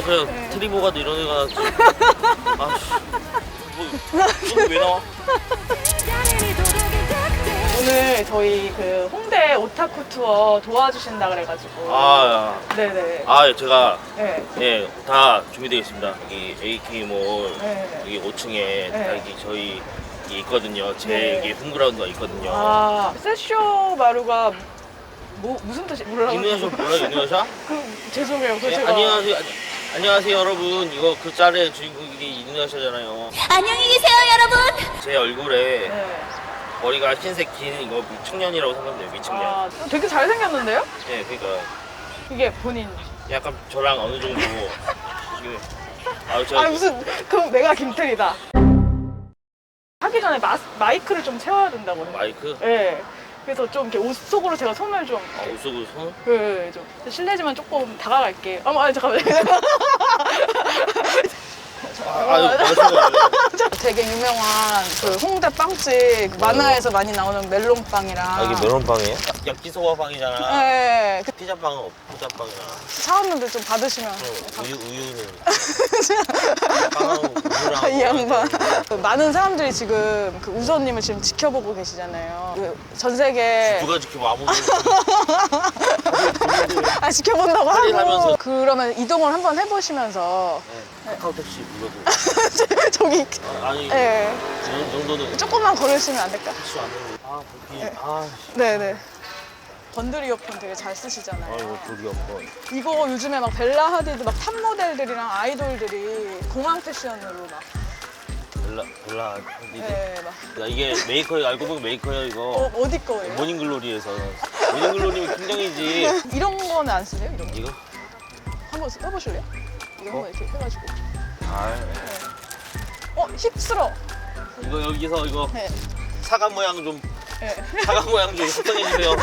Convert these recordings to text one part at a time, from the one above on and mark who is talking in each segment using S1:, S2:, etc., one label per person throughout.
S1: 차라리
S2: 네.
S1: 트리보가도 이런 애가 아씨 뭐 이거 왜 나와?
S2: 오늘 저희 그 홍대 오타쿠 투어 도와주신다 그래가지고.
S1: 아,
S2: 네네.
S1: 아 예, 제가
S2: 네.
S1: 예, 다 준비되어 있습니다. 여기 AK몰
S2: 네.
S1: 여기 5층에 다
S2: 네.
S1: 여기 저희 이게 있거든요. 제
S2: 네.
S1: 여기 홈그라운드가 있거든요.
S2: 아, 세쇼 마루가 뭐 무슨 뜻이 몰라요?
S1: 이누야샤 몰라요, 이누야샤?
S2: 그 죄송해요. 그
S1: 예,
S2: 제가
S1: 안녕하세요. 아니, 안녕하세요, 여러분. 이거 그 짤의 주인공이 이누야샤잖아요.
S3: 안녕히 계세요, 여러분.
S1: 제 얼굴에
S2: 네.
S1: 머리가 흰색 긴 이거 미청년이라고 생각돼요, 미청년.
S2: 아, 되게 잘생겼는데요?
S1: 예, 그러니까
S2: 이게 본인.
S1: 약간 저랑 어느 정도 이게 아, 저
S2: 아 무슨 그럼 내가 김태리다. 하기 전에 마, 마이크를 좀 채워야 된다고 해요.
S1: 마이크
S2: 네. 그래서 좀 이렇게 옷 속으로 제가 손을 좀.
S1: 아, 옷 속으로 손?
S2: 네, 좀 실례지만 조금 다가갈게요. 어머, 아니, 잠깐만요.
S1: 아, 아유, 말씀을
S2: 되게 유명한 그 홍대 빵집 만화에서 많이 나오는 멜론빵이랑.
S1: 아, 이게 메론빵이에요? 야끼소바 빵이잖아.
S2: 네, 그
S1: 피자빵은 없, 피자빵이잖아.
S2: 사왔는데 좀 받으시면.
S1: 그럼 우유, 우유는. 빵하고 우유랑.
S2: 아, 이 양반. 그 많은 사람들이 지금 그 우선님을 지금 지켜보고 계시잖아요. 그전 세계
S1: 누가 지켜봐, 아무도.
S2: 아 지켜본다고 하고
S1: 하면서.
S2: 그러면 이동을 한번 해보시면서
S1: 네, 카카오 택시 불러도.
S2: 저기
S1: 아, 아니, 예이 정도는
S2: 조금만 걸으시면 안 될까?
S1: 택시 안 되는데. 아, 거기, 아, 씨.
S2: 네네. 번들 이어폰 되게 잘 쓰시잖아요.
S1: 아, 이거 둘이 없고.
S2: 이거 요즘에 막 벨라 하디드 막 탑 모델들이랑 아이돌들이 공항 패션으로 막,
S1: 벨라, 벨라. 어디
S2: 네, 막
S1: 야, 이게 메이커예요. 알고 보면 메이커예요, 이거.
S2: 어, 어디 거예요?
S1: 모닝글로리에서. 모닝글로리면 김정이지.
S2: 이런 거는 안 쓰세요? 이런 거?
S1: 이거?
S2: 한번 쓰- 해보실래요? 이거 한번 이렇게 해가지고.
S1: 아,
S2: 어 힙스러.
S1: 이거 여기서 이거
S2: 네.
S1: 사과 모양 좀
S2: 네.
S1: 사과 모양 좀 설정해 주세요.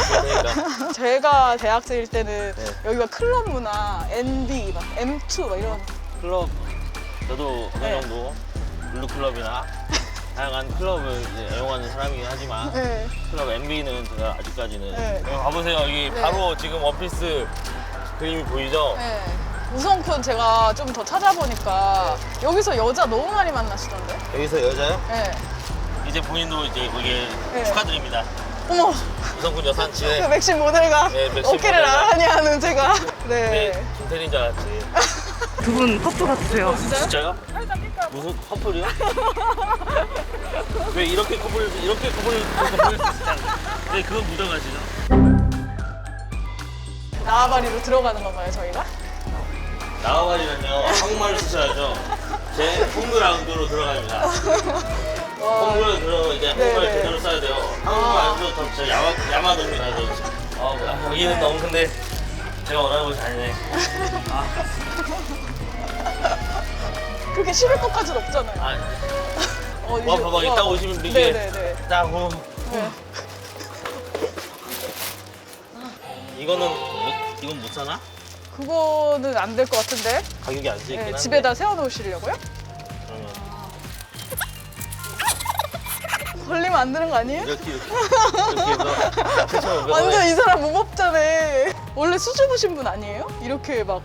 S2: 제가 대학생일 때는
S1: 네.
S2: 여기가 클럽 문화, NB, 막 M2 막 이런
S1: 클럽 저도 어느
S2: 네.
S1: 정도 블루 클럽이나 다양한 클럽을 이제 애용하는 사람이긴 하지만
S2: 네.
S1: 클럽 MB는 제가 아직까지는
S2: 네.
S1: 여기 가보세요. 여기
S2: 네.
S1: 바로 지금 원피스 그림이 보이죠?
S2: 네. 우선쿤 제가 좀 더 찾아보니까 여기서 여자 너무 많이 만나시던데?
S1: 여기서 여자요?
S2: 네.
S1: 이제 본인도 이제 거기에
S2: 네.
S1: 축하드립니다.
S2: 어머,
S1: 우성군
S2: 그
S1: 여사한테
S2: 맥심 모델가
S1: 네, 맥심
S2: 어깨를. 나란히 하는 제가.
S1: 네.
S2: 네.
S1: 김태린 줄 알았지.
S4: 두 분 커플 같으세요.
S1: 진짜요? 무슨 커플이요? 왜 이렇게 커플 이렇게 커플 커플. 왜 그건 묻어가시죠?
S2: 나와바리로 들어가는 건가요, 저희가?
S1: 나와바리는요 한국말을 쓰셔야죠. 제 홈그라운드로 들어갑니다.
S2: 와.
S1: 홈그라운드 들어가면 이제 한국말
S2: 네 네.
S1: 제대로 써야 돼요. 한국말 안 써도 저 진짜 야마 야마동입니다. 저. 어, 아, 여기는 너무 근데 제가 원하는 곳이 아니네.
S2: 그렇게 싫을 것까지는 없잖아요.
S1: 아,
S2: 어,
S1: 와
S2: 이제-
S1: 봐봐
S2: 와.
S1: 이따 오시면 이게
S2: 네네네.
S1: 딱 음.
S2: 네.
S1: 이거는 못, 이건 못 사나?
S2: 그거는 안 될 것 같은데?
S1: 가격이 안 쓰이긴
S2: 네,
S1: 한데.
S2: 집에다 세워놓으시려고요?
S1: 그러면
S2: 걸리면 안 되는 거 아니에요?
S1: 이렇게 이렇게 이렇게 해서 7,500원에
S2: 완전 이 사람 무법자네. 원래 수줍으신 분 아니에요? 이렇게 막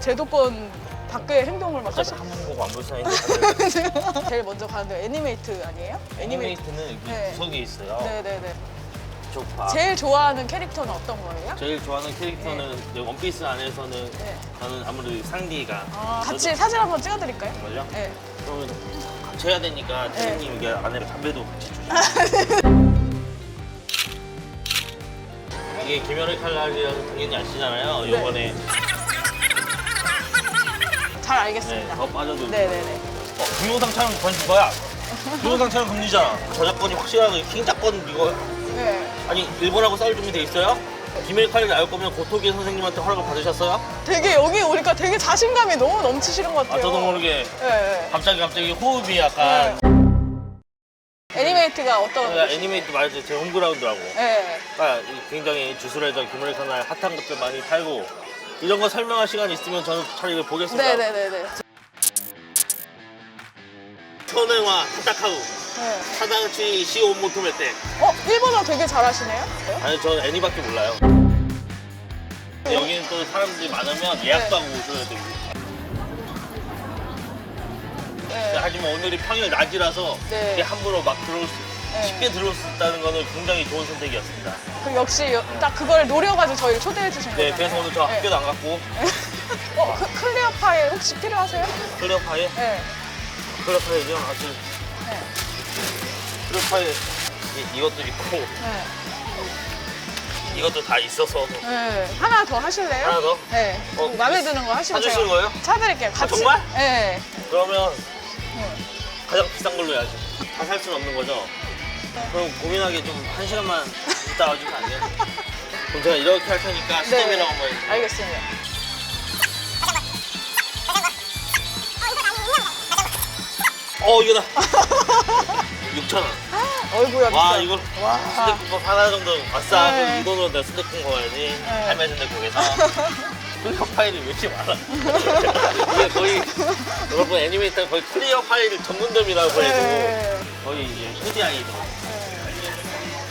S2: 제도권 밖의 행동을 막 하시.
S1: 한번 보고 안 볼 사이인데
S2: 제일 먼저 가는데 애니메이트 아니에요? 애니메이트.
S1: 애니메이트는 여기
S2: 네.
S1: 구석에 있어요.
S2: 네네네.
S1: 쪽 봐.
S2: 제일 좋아하는 캐릭터는 어떤 거예요?
S1: 제일 좋아하는 캐릭터는 이제 원피스 안에서는
S2: 네.
S1: 저는 아무래도 상디가
S2: 아, 같이 사진 한번 찍어드릴까요?
S1: 정말요?
S2: 네.
S1: 그러면 같이 해야 되니까
S2: 네.
S1: 태진님 이게 안에 담배도 같이 주시고 이게 김연의 칼날이라서 당연히 아시잖아요.
S2: 네.
S1: 요번에
S2: 잘
S1: 네,
S2: 알겠습니다.
S1: 더 빠져도
S2: 네네네.
S1: 어, 동영상 촬영 건줄 거야. 동영상 촬영 금지잖아. 저작권이 확실하게 킹작권 이거
S2: 네.
S1: 아니 일본하고 싸울 준비돼 있어요? 칼을 알 거면 고토기 선생님한테 허락을 받으셨어요?
S2: 되게 여기 오니까 되게 자신감이 너무 넘치시는 것 같아요.
S1: 아 저도 모르게
S2: 네. 네.
S1: 갑자기 갑자기 호흡이 약간
S2: 애니메이트가 어떤?
S1: 제가 애니메이트 말했죠 제 홈그라운드라고
S2: 네.
S1: 아, 굉장히 주술회전 칼날 핫한 것들 많이 팔고 이런 거 설명할 시간 있으면 저는 차라리 보겠습니다
S2: 네네네네.
S1: 현행화 타타카우
S2: 네.
S1: 타다치 시온 모토메떼
S2: 어 일본어 되게 잘하시네요.
S1: 아니 저 애니밖에 몰라요 여기는 또 사람들이 많으면 예약도 하고 오셔야 되고.
S2: 네.
S1: 하지만 오늘이 평일 낮이라서
S2: 네.
S1: 이게 함부로 막 들어올 수,
S2: 네.
S1: 쉽게 들어올 수 있다는 거는 굉장히 좋은 선택이었습니다.
S2: 그 역시 여- 딱 그걸 노려가지고 저희를 초대해 주신
S1: 네,
S2: 거잖아요.
S1: 그래서 오늘 저
S2: 네.
S1: 학교도 안 갔고
S2: 어, 그 클리어 파일 혹시 필요하세요?
S1: 클리어 파일,
S2: 네.
S1: 클리어 파일이요. 아주
S2: 네.
S1: 파일 이, 이 것도 있고
S2: 네.
S1: 이것도 다 있어서
S2: 네. 하나 더 하실래요?
S1: 하나 더?
S2: 네.
S1: 어,
S2: 마음에 드는 거 하시면
S1: 사주시는
S2: 제가
S1: 거예요?
S2: 사드릴게요. 같이.
S1: 정말?
S2: 네.
S1: 그러면
S2: 네.
S1: 가장 비싼 걸로 해야지. 다 살 수는 없는 거죠. 그럼 고민하게 좀한 시간만 있다 와주면 안 돼요? 그럼 제가 이렇게 할 테니까 스텝이라고 한번 해주세요.
S2: 네. 알겠습니다.
S1: 어 이거다. 6천 원.
S2: 어이구야.
S1: 와
S2: 비싸.
S1: 이거
S2: 와.
S1: 순대국밥 하나 정도 아싸
S2: 네.
S1: 그럼 이 돈으로 내가 순대국 먹어야지 할매 순대국에서 클리어 파일이 왜 이렇게 많아 이게 거의 여러분 애니메이터 거의 클리어 파일 전문점이라고 해도
S2: 네.
S1: 거의 이제 후디 아이들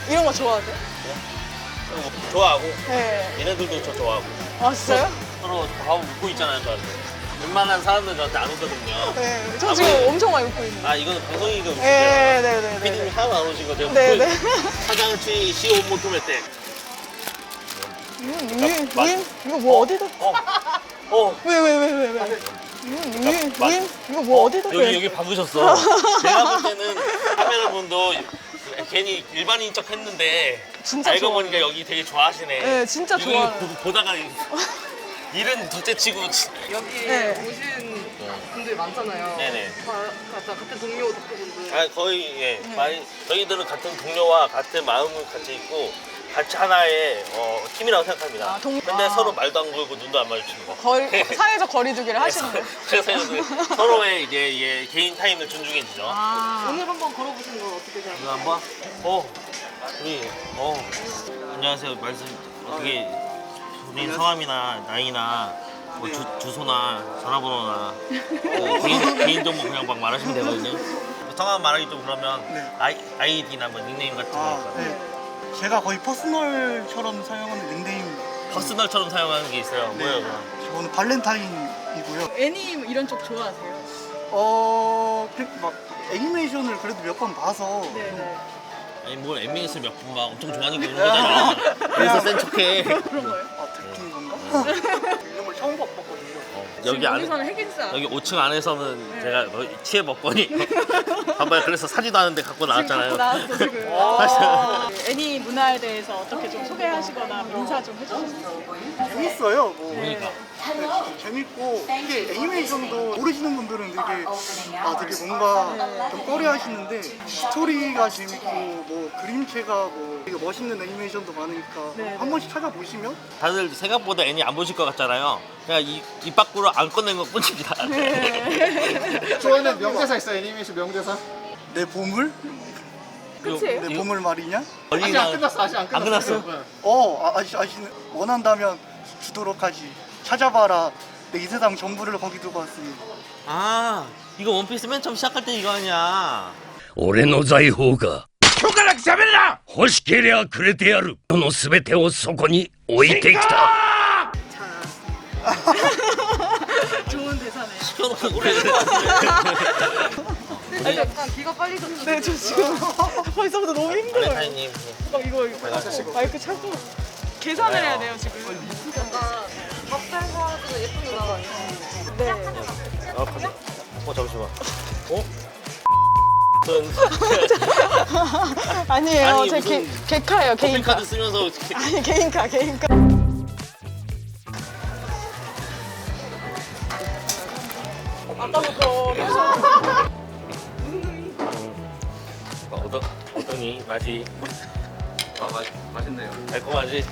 S2: 이런 거 좋아하세요?
S1: 좋아하고
S2: 네.
S1: 얘네들도 저 좋아하고
S2: 아, 진짜요?
S1: 서로 다 웃고 있잖아요 저한테 웬만한 사람들 저한테 안 오거든요
S2: 네. 저
S1: 아,
S2: 지금
S1: 뭐-
S2: 엄청 많이 웃고 있는데.
S1: 아 이거는 방송이가 웃기죠
S2: 네, 네, 네,
S1: 피디님
S2: 네.
S1: 하나도 안 오신 거죠
S2: 네, 네.
S1: 사장치 시온 모토메떼
S2: 음, 음,
S1: 맛-
S2: 음, 이거 뭐 어디다?
S1: 어, 어,
S2: 왜, 왜, 왜, 왜, 왜? 음, 음,
S1: 맛-
S2: 음, 이거 뭐 어디다?
S1: 여기 여기 박으셨어. 제가 볼 때는 카메라 분도 괜히 일반인 척 했는데
S2: 진짜
S1: 알고
S2: 좋아해요.
S1: 보니까 여기 되게 좋아하시네.
S2: 네, 진짜
S1: 이거. 보- 보다가 일은 둘째치고 치-
S4: 여기
S2: 네.
S4: 오신 분들 많잖아요.
S1: 네네.
S4: 다 같은 같은 동료 덕후분들.
S1: 아 거의 예
S2: 네.
S1: 많이 저희들은 같은 동료와 같은 마음을 같이 있고 같이 하나의 어, 팀이라고 생각합니다.
S2: 아, 동-
S1: 근데
S2: 아.
S1: 서로 말도 안 걸고 눈도 안 마주치는 거.
S2: 거리, 사회적 거리두기를 하시는 거예요?
S1: 그래서 이제 서로의 이제 예, 개인 타임을 존중해 주죠.
S2: 아,
S4: 오늘 한번 걸어보시는 건 어떻게 생각하세요?
S1: 한번. 어, 우리 어 안녕하세요. 말씀 어떻게 본인 성함이나 나이나 뭐 주, 주소나 전화번호나 뭐 개인, 개인 정보 그냥 막 말하시면 되거든요. 성함 말하기 좀 그러면
S5: 네.
S1: 아이, 아이디나 뭐 닉네임 같은 거
S5: 아,
S1: 있거든요.
S5: 네. 제가 거의 퍼스널처럼 사용하는 닉네임.
S1: 퍼스널처럼 사용하는 게 있어요.
S5: 네.
S1: 뭐예요? 그럼?
S5: 저는 발렌타인이고요.
S2: 애니 이런 쪽 좋아하세요?
S5: 어, 그, 막 애니메이션을 그래도 몇 번 봐서
S2: 네네.
S1: 아니 뭘 엠밍에서 몇분 막 엄청 좋아하니까 그런 거잖아. 그래서 센 척해.
S2: 그런 거예요?
S5: 아, 듣긴 건가? 이름을 처음 봤거든요.
S1: 여기 안에
S2: 여기서는 핵인싸.
S1: 여기 5층 안에서는
S2: 네.
S1: 제가 거의 치에 먹거니 봐봐요 그래서 사지도 않은데 갖고 나왔잖아요
S2: 지금 갖고 나왔어 지금. 아, 애니 문화에 대해서 어떻게 좀 소개하시거나 인사 좀 해주셨어요.
S5: 재밌어요. 뭐
S1: 그러니까
S5: 재밌고 이게 애니메이션도 모르시는 분들은 되게 아 되게 뭔가 좀 꺼려하시는데 스토리가 재밌고 뭐 그림체가 뭐 되게 멋있는 애니메이션도 많으니까
S2: 네,
S5: 한 번씩 찾아보시면
S1: 다들 생각보다 애니 안 보실 것 같잖아요 그냥 이, 입 밖으로 안 꺼낸 것 뿐입니다
S6: 좋아하는 명대사 있어 애니메이션 명대사?
S5: 내 보물
S2: 끝이에요?
S5: 내 보물 말이냐?
S6: 아직 안 끝났어 아직 안 끝났어.
S1: 안 끝났어?
S6: 네.
S5: 어 아, 아시 아시는 원한다면 주도록 하지 찾아봐라 내 이 세상 전부를 거기 두고 왔으니
S1: 아 이거 원피스 맨 처음 시작할 때 이거 아니야
S7: 俺の財宝が今日から喋るな欲しけりゃくれてやるその全てをそこに置いてきた
S2: 좋은 대사네요.
S1: 시켜놓고 그래
S2: 아니,
S4: 약간 귀가 빨리셨어요.
S2: 네, 저 지금 벌써부터 너무 힘들어요.
S1: 발렌타인님
S2: 어, 이거 이거 마이크 찾고 계산을 해야 돼요 지금.
S4: 약간 밥잘 사주는 예쁜 누나가 아니에요.
S2: 네.
S1: 아 가자 어 잠시만 어? 전
S2: 아니에요.
S1: 아니,
S2: 제
S1: 무슨
S2: 개, 개카예요. 개인카.
S1: 커피카드 쓰면서
S2: 아니 개인카 개인카.
S1: 어떠니 맛이
S6: 아 맛, 맛있네요.
S1: 달콤하지?